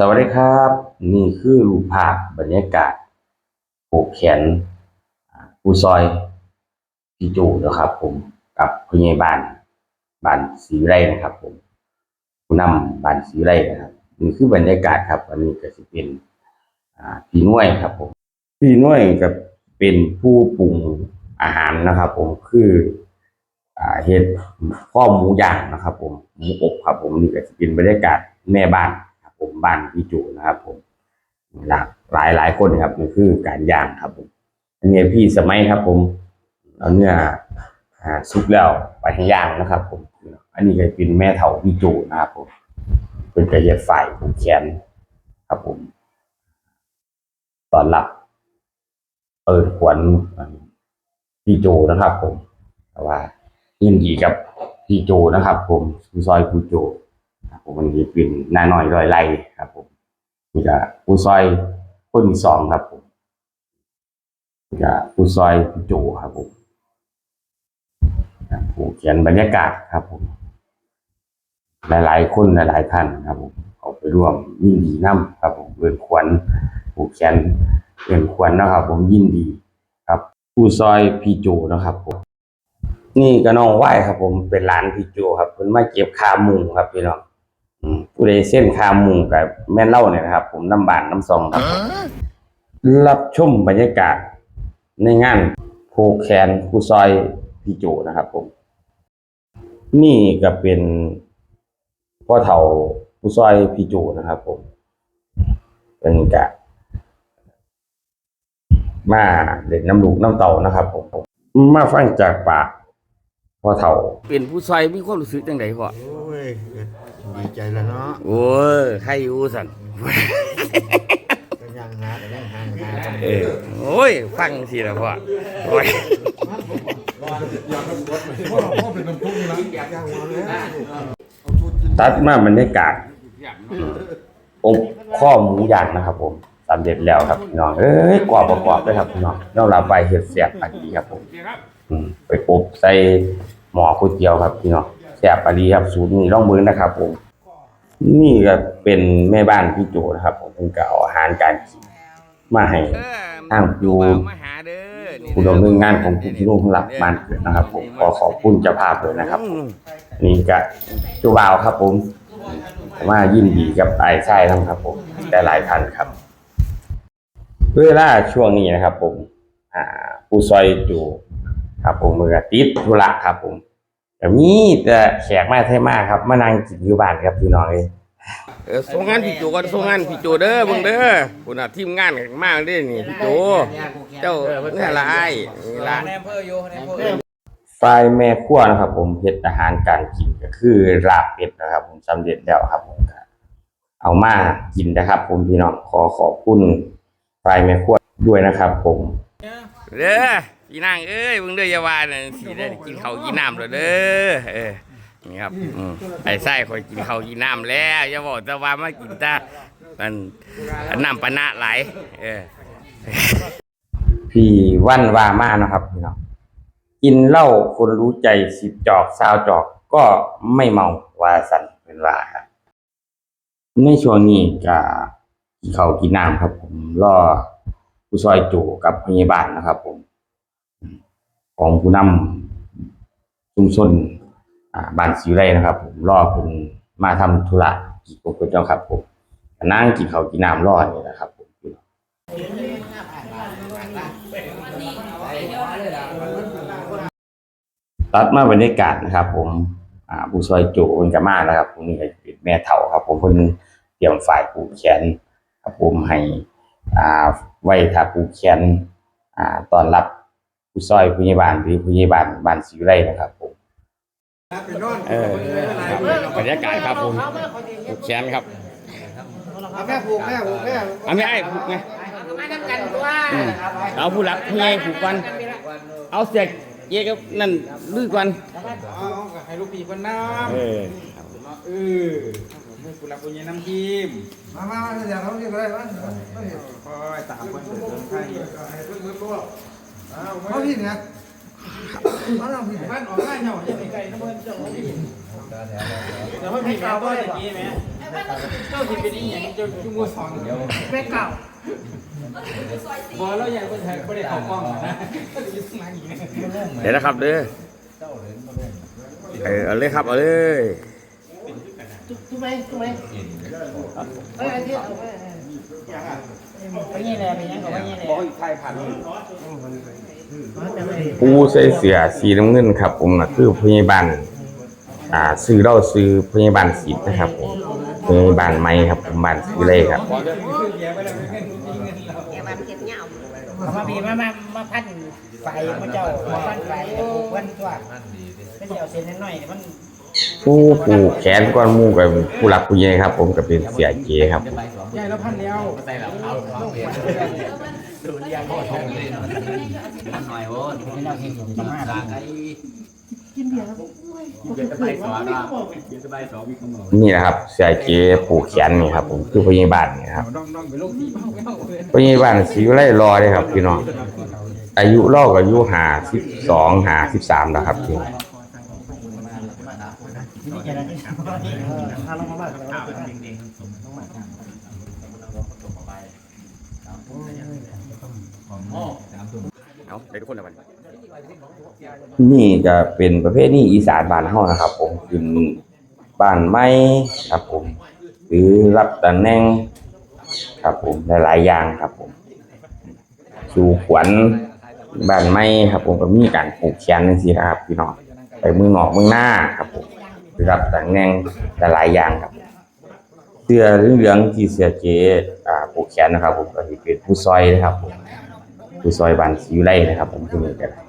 สวัสดีครับ นี่คือรูปภาพบรรยากาศผูกแขนผู้ซอยพี่จูนะครับ ผมกับผู้ใหญ่บ้านบ้านศรีไลนะครับ ผมผู้นำบ้านศรีไลนะครับนี่คือบรรยากาศครับ อันนี้ก็จะเป็นพี่น้วยครับ ผมพี่น้วยกับเป็นผู้ปรุงอาหารนะครับ ผมคือเฮ็ดข้อหมูย่างนะครับ ผมหมูอบครับ ผมนี่ก็จะเป็นบรรยากาศแม่บ้าน ผมบ้านพี่จูนะครับ ผมหลากหลายหลายคนครับนี่คือการย่างครับผมอันนี้พี่สมัยครับ ผมเอาเนื้ออ่าสุกแล้วไปให้ย่างนะครับ ผม อันนี้ก็เป็นแม่เฒ่าพี่จูนะครับ ผมเป็นกระเย็ดฝ่ายผูกแขนครับ ผมตอนหลับเปิดขวัญพี่โจนะครับ ผมแต่ว่ายินดีกับพี่โจนะครับ ผมซอยผู้โจ ครับผมมันนี้เป็นหน้าน้อยร้อยไร่ครับ ผมนี่ก็ผู้ซอยคนที่สองครับผมนี่ก็ผู้ซอยโจครับผมครับผมเขียนบรรยากาศครับผม หลายๆคนหลายๆท่านครับผมเขาไปร่วมยินดีน้ำครับผมเบินขวัญผูกแขนเบินขวัญนะครับ ผมยินดีครับ ผู้ซอยพี่โจนะครับผมนี่ก็น้องไหวครับผมเป็นร้านพี่โจครับเพิ่นมาเก็บคามุงครับพี่น้อง ผู้ใดเส้นคามุงกับแม่นเล่าเนี่ยนะครับ ผมน้ำบานน้ำซองครับผมรับชมบรรยากาศในงานโพแคนผู้ซอยพี่โจนะครับ ผม นี่ก็เป็นพ่อเฒ่าผู้ซอยพี่โจนะครับ ผม เป็นกะมาเด็ดน้ำลูกน้ำเต่านะครับ ผมมาฟังจากปากพ่อเฒ่า เป็นผู้ซอยมีความรู้สึกจังไดพ่อโอ้ย ดีใจแล้วเนาะโอ้ยใครอยู่สั่นก็ยังหาแต่ยังหาหากันเออโอ้ย ฟังสิล่ะพ่อโอ้ยตัดมาบรรยากาศอบข้อหมูย่างนะครับผมสำเร็จแล้วครับพี่น้องเอ้ยกรอบประกอบด้วยครับพี่น้องเราเราไปเห็ดเสียบอันนี้ครับผมอืมไปอบใส่หม้อก๋วยเตี๋ยวครับพี่น้องแซ่บอันนี้ครับสูตรนี้ลองมือนะครับผม นี่ก็เป็นแม่บ้านพี่โจนะครับผมเพิ่งก็เอาอาหารการกินมาให้ทางอยู่มาหาเด้อผู้ดำเนินงานของผู้ที่ร่วมหลักบ้านเกิดนะครับ ผมขอขอบคุณเจ้าภาพเลยนะครับอืมนี่ก็ตัวบ่าวครับ ผมผมว่ายินดีกับไอ้ไส้ทั้งครับ ผมได้หลายท่านครับเวลาช่วงนี้นะครับ ผม อ่า ผู้ซอยจูครับผมมือติดธุระครับผม แต่มีแต่แขกมาเท่มากครับ มานั่งกินอยู่บ้านครับพี่น้องเอ้ยเออส่งงานพี่โจก่อนส่งงานพี่โจเด้อเบิ่งเด้อคุณน่ะทีมงานมากเด้อนี่พี่โจเจ้าเนี่ยละอ้ายนี่ละในอำเภออยู่ในอำเภอฝ่ายแม่ครัวนะครับ ผมเฮ็ดอาหารการกินก็คือลาบเป็ดนะครับ ผมสำเร็จแล้วครับผมก็เอามากินนะครับ ผมพี่น้องขอขอบคุณฝ่ายแม่ครัวด้วยนะครับ ผมเด้อ พี่นางเอ้ยเบิ่งเด้อยาวาน่ะสิได้กินข้าวกินน้ำแล้วเด้อเออนี่ครับอืมไอ้ไส้คอยกินข้าวกินน้ำแล้วอย่าบอกแต่ว่ามากินแต่มันน้ำปะนะไหลายเออ พี่วันว่ามานะครับพี่น้องกินเหล้าคนรู้ใจสิบจอกสาวจอกก็ไม่เมาวาสันเป็นว่าครับในช่วงนี้ก็กินข้าวกินน้ำครับ ผมรอผู้ซอยจูกับพยาบาลนะครับ ผม ของผู้นำชุมชนบ้านสีไรนะครับ ผมรอคุณมาทำธุระกิจของคุณเจ้าครับ ผมนั่งกินข้าวกินน้ำรอนี่นะครับผมตัดมาบรรยากาศนะครับ ผมผู้ซอยโจคนกามานะครับผมนี่ก็เป็นแม่เฒ่าครับ ผมเพิ่นเตรียมฝ่ายผูกแขนครับผมให้อ่าไว้ถ้าผูกแขนตอนรับ ผู้ซอยผู้ใหญ่บ้านหรือผู้ใหญ่บ้านบ้านศรีวิไลนะครับผม เออครับบรรยากาศครับผมผูกแขนครับเอาแม่ผูกแม่ผูกแม่เอาไม่ไอ้ผูกไงมาทำกันตัวอืมเอาผู้รับผู้ใหญ่ผูกก่อนเอาเสียกเยกับนั่นลือก่อนเอาให้ลูกพี่คนน้เออำเออให้กูรับกูยันน้ำทีมมามาเดี๋ยวเขาเรียกอะไรวะคอยตามคนเกิดเรื่องไทย เขาพี่เนี่ยเขาลองพี่บ้านออกง่ายเหรอยังไงไก่น้ำมันเจะออกพี่แต่ว่าพี่ข่าวว่าอย่างนี้ไหมเจ้าที่เป็นอีหยังเจ้าจุ่มสองเดียวแม่เก่าพอลแล้วยังคนไทยไม่ได้เข้ากล้องนะก็นะเดี๋ยวนะครับเด้อเออเอาเลยครับเอาเลยทุกไหมทุกไหมเอ้ยไอ้ที่เอาไป ไปยี่แลไปยังกับไปยี่แลบอกอีกไทยผ่านผู้ใส่เสื้อสีน้ำเงินครับ ผมนะคือพยาบาลอ่าซื้อเราซื้อพยาบาลศิบนะครับผมพยาบาลใหม่ครับผมบ้านสีเลยครับมาบีมามามาพันไฟมาเจ้ามาพันไฟวันตัวเป็นเดี๋ยวเส้นน้อยมัน ผู้ผูกแขนก้อนมูกับผู้รักผู้ใหญ่ครับ ผมก็เป็นเสียเจครับผมใหญ่แล้วพันแล้วนี่แหละครับเสียเจผูกแขนนี่ครับผมคือพยาบาลนี่ครับน้องน้องไปลงที่เมาไม่เอาเลยพยาบาลสีวิไลรอเลยครับพี่น้องอายุเล่ากับอายุหาสิบสองหาสิบสามแล้วครับพี่นี่ แค่นั้นเองถ้าลงมาบ้างเอาได้ทุกคนละวันนี่ก็เป็นประเภทนี้อีสานบ้านเฮานะครับ ผมขึ้นบ้านไม้ครับ ผมหรือรับตำแหน่งครับผมหลายๆอย่างครับ ผม สู่ขวัญบ้านไม้ครับ ผมก็มีการปลูกแขนจังซี่นะครับพี่น้องไปเมืองนอกเมืองหน้าครับผม รับตำแหน่งหลายอย่างครับ เสื้อเหลืองที่เสียเจอ่าผูกแขนนะครับผมก็สิเป็นผู้ซอยนะครับผมผู้ซอยบ้านศรีวิไลนะครับ ผมที่นี่ก็ได้